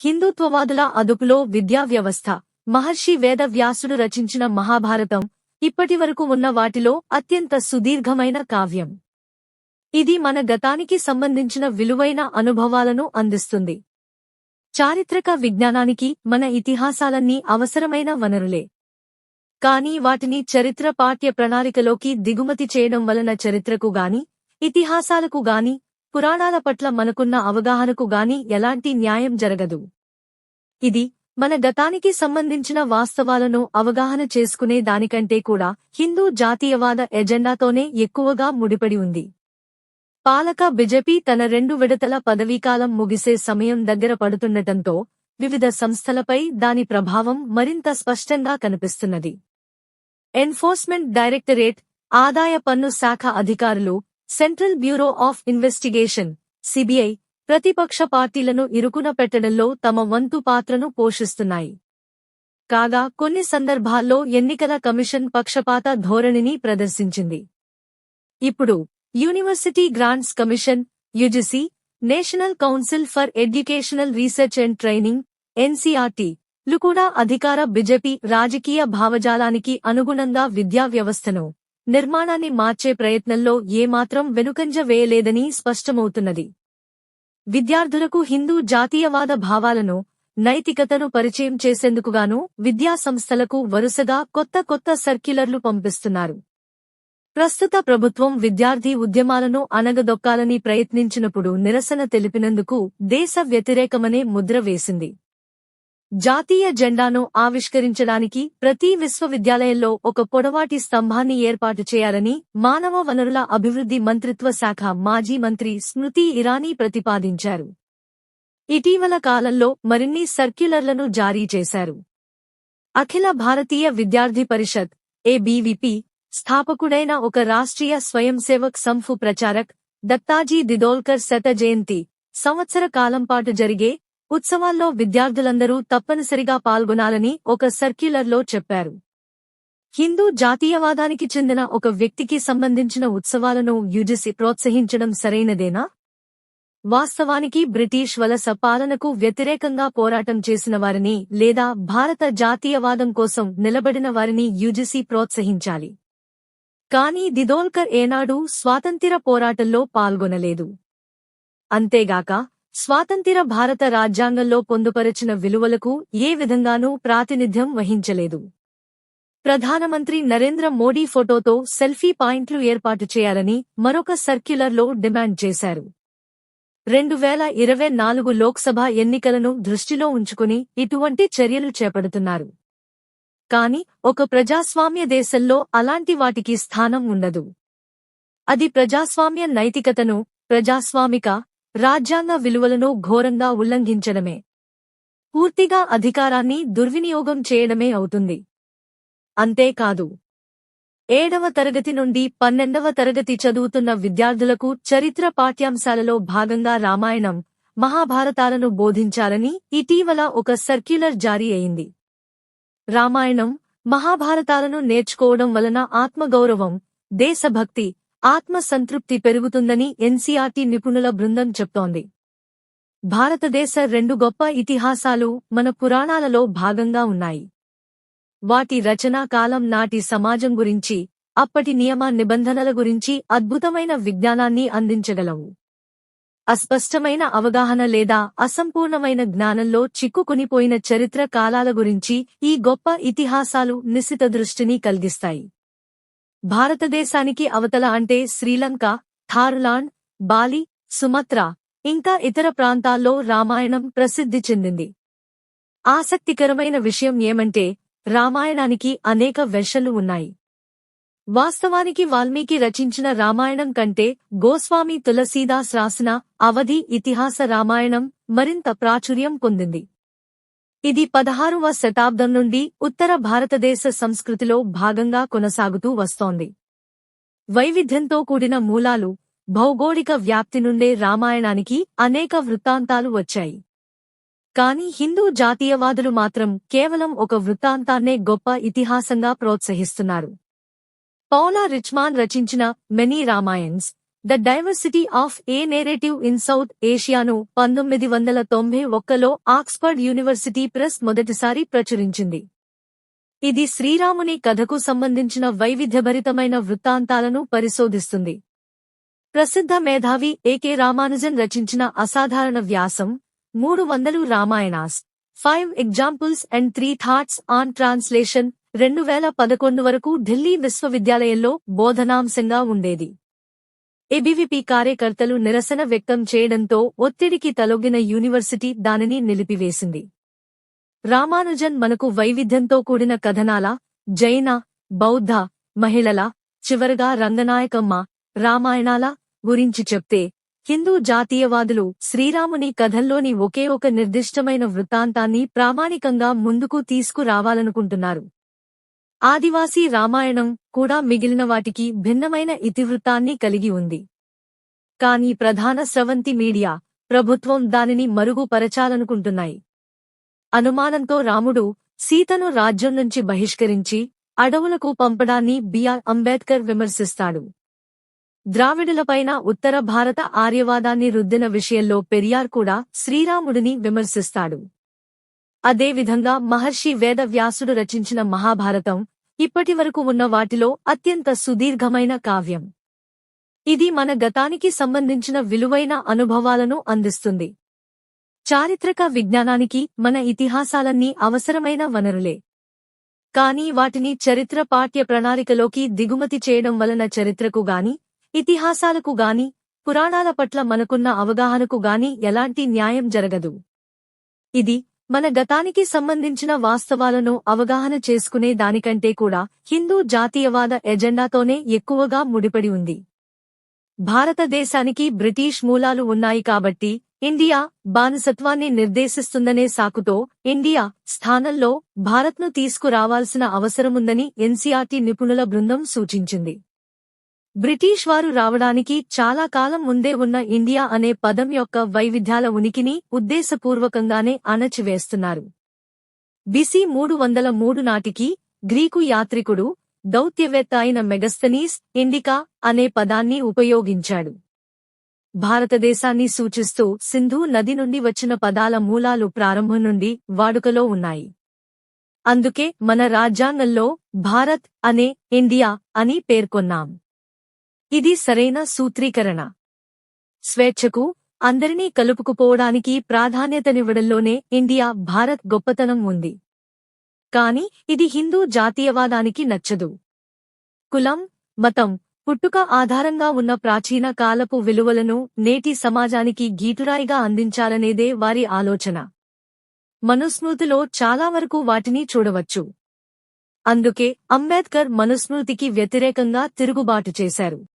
హిందుత్వవాదుల అదుపులో విద్యా వ్యవస్థ మహర్షి వేదవ్యాసుడు రచించిన మహాభారతం ఇప్పటివరకు ఉన్న వాటిలో అత్యంత సుదీర్ఘమైన కావ్యం. ఇది మన గతానికి సంబంధించిన విలువైన అనుభవాలను అందిస్తుంది. చారిత్రక విజ్ఞానానికి మన ఇతిహాసాలన్నీ అవసరమైన వనరులే. కానీ వాటిని చరిత్ర పాఠ్య ప్రణాళికలోకి దిగుమతి చేయడం వలన చరిత్రకు గాని ఇతిహాసాలకు గాని పురాణాల పట్ల మనకున్న అవగాహనకు గాని ఎలాంటి న్యాయం జరగదు. ఇది మన గతానికి సంబంధించిన వాస్తవాలను అవగాహన చేసుకునే దానికంటే కూడా హిందూ జాతీయవాద ఎజెండాతోనే ఎక్కువగా ముడిపడి ఉంది. పాలక బిజెపి తన రెండు విడతల పదవీకాలం ముగిసే సమయం దగ్గర పడుతుండటంతో వివిధ సంస్థలపై దాని ప్రభావం మరింత స్పష్టంగా కనిపిస్తున్నది. ఎన్ఫోర్స్మెంట్ డైరెక్టరేట్ ఆదాయ పన్ను శాఖ అధికారులు central bureau of investigation CBI ప్రతిపక్ష పార్టీలను ఇరుకున పెట్టడంలో తమ వంతు పాత్రను పోషిస్తున్నాయి. కాగా కొన్ని సందర్భాల్లో ఎన్నికల కమిషన్ పక్షపాత ధోరణిని ప్రదర్శించింది. ఇప్పుడు university grants commission UGC national council for educational research and training NCERT లు కూడా అధికార బిజెపి రాజకీయ భావజాలానికి అనుగుణంగా విద్యా వ్యవస్థను నిర్మాణాన్ని మార్చే ప్రయత్నంలో ఏమాత్రం వెనుకంజ వేయలేదని స్పష్టమవుతున్నది. విద్యార్థులకు హిందూ జాతీయవాద భావాలను నైతికతను పరిచయం చేసేందుకుగాను విద్యా సంస్థలకు వరుసగా కొత్త కొత్త సర్క్యులర్లు పంపిస్తున్నారు. ప్రస్తుత ప్రభుత్వం విద్యార్థి ఉద్యమాలను అణగదొక్కాలని ప్రయత్నించినప్పుడు నిరసన తెలిపినందుకు దేశ వ్యతిరేకమనే ముద్ర వేసింది. జాతీయ జెండాను ఆవిష్కరించడానికి ప్రతి విశ్వవిద్యాలయంలో ఒక పొడవాటి స్తంభాన్ని ఏర్పాటు చేయాలని మానవ వనరుల అభివృద్ధి మంత్రిత్వ శాఖ మాజీ మంత్రి స్మృతి ఇరానీ ప్రతిపాదించారు. ఇటీవల కాలంలో మరిన్ని సర్క్యులర్లను జారీ చేశారు. అఖిల భారతీయ విద్యార్థి పరిషత్ ఏబీవీపీ స్థాపకుడైన ఒక రాష్ట్రీయ స్వయంసేవక్ సంఫు ప్రచారక్ దత్తాజీ దిదోల్కర్ శత జయంతి సంవత్సర కాలం పాటు జరిగే ఉత్సవాల్లో విద్యార్థులందరూ తప్పనిసరిగా పాల్గొనాలని ఒక సర్క్యులర్లో చెప్పారు. హిందూ జాతీయవాదానికి చెందిన ఒక వ్యక్తికి సంబంధించిన ఉత్సవాలను యుజిసి ప్రోత్సహించడం సరైనదేనా? వాస్తవానికి బ్రిటిష్ వలస పాలనకు వ్యతిరేకంగా పోరాటం చేసిన వారిని లేదా భారత జాతీయవాదం కోసం నిలబడిన వారిని యుజిసి ప్రోత్సహించాలి. కానీ దిదోల్కర్ ఏనాడూ స్వాతంత్ర్య పోరాటంలో పాల్గొనలేదు. అంతేగాక స్వాతంత్ర భారత రాజ్యాంగంలో పొందుపరచిన విలువలకు ఏ విధంగానూ ప్రాతినిధ్యం వహించలేదు. ప్రధానమంత్రి నరేంద్ర మోడీ ఫోటోతో సెల్ఫీ పాయింట్లు ఏర్పాటు చేయాలని మరొక సర్క్యులర్లో డిమాండ్ చేశారు. రెండు వేల ఇరవై నాలుగు లోక్సభ ఎన్నికలను దృష్టిలో ఉంచుకుని ఇటువంటి చర్యలు చేపడుతున్నారు. కాని ఒక ప్రజాస్వామ్య దేశంలో అలాంటి వాటికి స్థానం ఉండదు. అది ప్రజాస్వామ్య నైతికతను ప్రజాస్వామిక రాజ్యాంగ విలువలను ఘోరంగా ఉల్లంఘించడమే. పూర్తిగా అధికారాన్ని దుర్వినియోగం చేయడమే అవుతుంది. అంతేకాదు ఏడవ తరగతి నుండి పన్నెండవ తరగతి చదువుతున్న విద్యార్థులకు చరిత్ర పాఠ్యాంశాలలో భాగంగా రామాయణం మహాభారతాలను బోధించాలని ఇటీవల ఒక సర్క్యులర్ జారీ అయింది. రామాయణం మహాభారతాలను నేర్చుకోవడం వలన ఆత్మగౌరవం దేశభక్తి ఆత్మసంతృప్తి పెరుగుతుందని ఎన్సీఆర్టీ నిపుణుల బృందం చెప్తోంది. భారతదేశ రెండు గొప్ప ఇతిహాసాలు మన పురాణాలలో భాగంగా ఉన్నాయి. వాటి రచనా కాలం నాటి సమాజం గురించి అప్పటి నియమ నిబంధనల గురించి అద్భుతమైన విజ్ఞానాన్ని అందించగలవు. అస్పష్టమైన అవగాహన లేదా అసంపూర్ణమైన జ్ఞానంలో చిక్కుకునిపోయిన చరిత్ర కాలాల గురించి ఈ గొప్ప ఇతిహాసాలు నిశిత దృష్టిని కలిగిస్తాయి. భారతదేశానికి అవతల అంటే శ్రీలంక థార్లాండ్ బాలి సుమత్రా ఇంకా ఇతర ప్రాంతాల్లో రామాయణం ప్రసిద్ధి చెందింది. ఆసక్తికరమైన విషయం ఏమంటే రామాయణానికి అనేక వెర్షన్లు ఉన్నాయి. వాస్తవానికి వాల్మీకి రచించిన రామాయణం కంటే గోస్వామి తులసీదాస్ రాసిన అవధి ఇతిహాస రామాయణం మరింత ప్రాచుర్యం పొందింది. ఇది పదహారవ శతాబ్దం నుండి ఉత్తర భారతదేశ సంస్కృతిలో భాగంగా కొనసాగుతూ వస్తోంది. వైవిధ్యంతో కూడిన మూలాలు భౌగోళిక వ్యాప్తి నుండే రామాయణానికి అనేక వృత్తాంతాలు వచ్చాయి. కాని హిందూ జాతీయవాదులు మాత్రం కేవలం ఒక వృత్తాంతాన్నే గొప్ప ఇతిహాసంగా ప్రోత్సహిస్తున్నారు. పౌలా రిచ్మాన్ రచించిన many Ramayanas the diversity of a narrative in south ఏషియాను పంతొమ్మిది వందల తొంభై ఒక్కలో ఆక్స్ఫర్డ్ యూనివర్సిటీ ప్రెస్ మొదటిసారి ప్రచురించింది. ఇది శ్రీరాముని కథకు సంబంధించిన వైవిధ్యభరితమైన వృత్తాంతాలను పరిశోధిస్తుంది. ప్రసిద్ధ మేధావి ఏకే రామానుజన్ రచించిన అసాధారణ వ్యాసం మూడు వందలు Ramayanas five examples and three thoughts on translation రెండు వేల పదకొండు వరకు ఢిల్లీ విశ్వవిద్యాలయంలో బోధనాంశంగా ఉండేది. ఏబీవీపీ కార్యకర్తలు నిరసన వ్యక్తం చేయడంతో ఒత్తిడికి తలొగ్గిన యూనివర్సిటీ దానిని నిలిపివేసింది. రామానుజన్ మనకు వైవిధ్యంతో కూడిన కథనాల జైన బౌద్ధ మహిళల చివరగా రంగనాయకమ్మ రామాయణాల గురించి చెప్తే హిందూ జాతీయవాదులు శ్రీరాముని కథల్లోని ఒకే ఒక నిర్దిష్టమైన వృత్తాంతాన్ని ప్రామాణికంగా ముందుకు తీసుకురావాలనుకుంటున్నారు. ఆదివాసీ రామాయణం కూడా మిగిలిన వాటికి భిన్నమైన ఇతివృత్తాన్ని కలిగి ఉంది. కాని ప్రధాన స్రవంతి మీడియా ప్రభుత్వం దానిని మరుగుపరచాలనుకుంటున్నాయి. అనుమానంతో రాముడు సీతను రాజ్యం నుంచి బహిష్కరించి అడవులకు పంపడాన్ని బిఆర్ అంబేద్కర్ విమర్శిస్తాడు. ద్రావిడులపైన ఉత్తర భారత ఆర్యవాదాన్ని రుద్దిన విషయంలో పెరియార్ కూడా శ్రీరాముడిని విమర్శిస్తాడు. అదేవిధంగా మహర్షి వేదవ్యాసుడు రచించిన మహాభారతం ఇప్పటివరకు ఉన్న వాటిలో అత్యంత సుదీర్ఘమైన కావ్యం. ఇది మన గతానికి సంబంధించిన విలువైన అనుభవాలను అందిస్తుంది. చారిత్రక విజ్ఞానానికి మన ఇతిహాసాలన్నీ అవసరమైన వనరులే. కాని వాటిని చరిత్ర పాఠ్య ప్రణాళికలోకి దిగుమతి చేయడం వలన చరిత్రకు గాని ఇతిహాసాలకు గాని పురాణాల పట్ల మనకున్న అవగాహనకు గాని ఎలాంటి న్యాయం జరగదు. ఇది మన గతానికి సంబంధించిన వాస్తవాలను అవగాహన చేసుకునే దానికంటే కూడా హిందూ జాతీయవాద ఎజెండాతోనే ఎక్కువగా ముడిపడి ఉంది. భారతదేశానికి బ్రిటీష్ మూలాలు ఉన్నాయి కాబట్టి ఇండియా బానిసత్వాన్ని నిర్దేశిస్తుందనే సాకుతో ఇండియా స్థానంలో భారత్ను తీసుకురావాల్సిన అవసరముందని ఎన్సీఆర్టీ నిపుణుల బృందం సూచించింది. బ్రిటీష్ వారు రావడానికి చాలా కాలం ముందే ఉన్న ఇండియా అనే పదం యొక్క వైవిధ్యాల ఉనికిని ఉద్దేశపూర్వకంగానే అణచివేస్తున్నారు. బిసి మూడు వందల మూడు నాటికి గ్రీకు యాత్రికుడు దౌత్యవేత్త అయిన మెగస్తనీస్ ఇండికా అనే పదాన్ని ఉపయోగించాడు. భారతదేశాన్ని సూచిస్తూ సింధు నది నుండి వచ్చిన పదాల మూలాలు ప్రారంభం నుండి వాడుకలో ఉన్నాయి. అందుకే మన రాజ్యాంగంలో భారత్ అనే ఇండియా అని పేర్కొన్నాం. ఇది సరైన సూత్రీకరణ. స్వేచ్ఛకు అందరినీ కలుపుకుపోవడానికి ప్రాధాన్యతనివ్వడంలోనే ఇండియా భారత్ గొప్పతనం ఉంది. కాని ఇది హిందూ జాతీయవాదానికి నచ్చదు. కులం మతం పుట్టుక ఆధారంగా ఉన్న ప్రాచీన కాలపు విలువలను నేటి సమాజానికి గీటురాయిగా అందించాలనేదే వారి ఆలోచన. మనుస్మృతిలో చాలా వరకు వాటిని చూడవచ్చు. అందుకే అంబేద్కర్ మనుస్మృతికి వ్యతిరేకంగా తిరుగుబాటు చేశారు.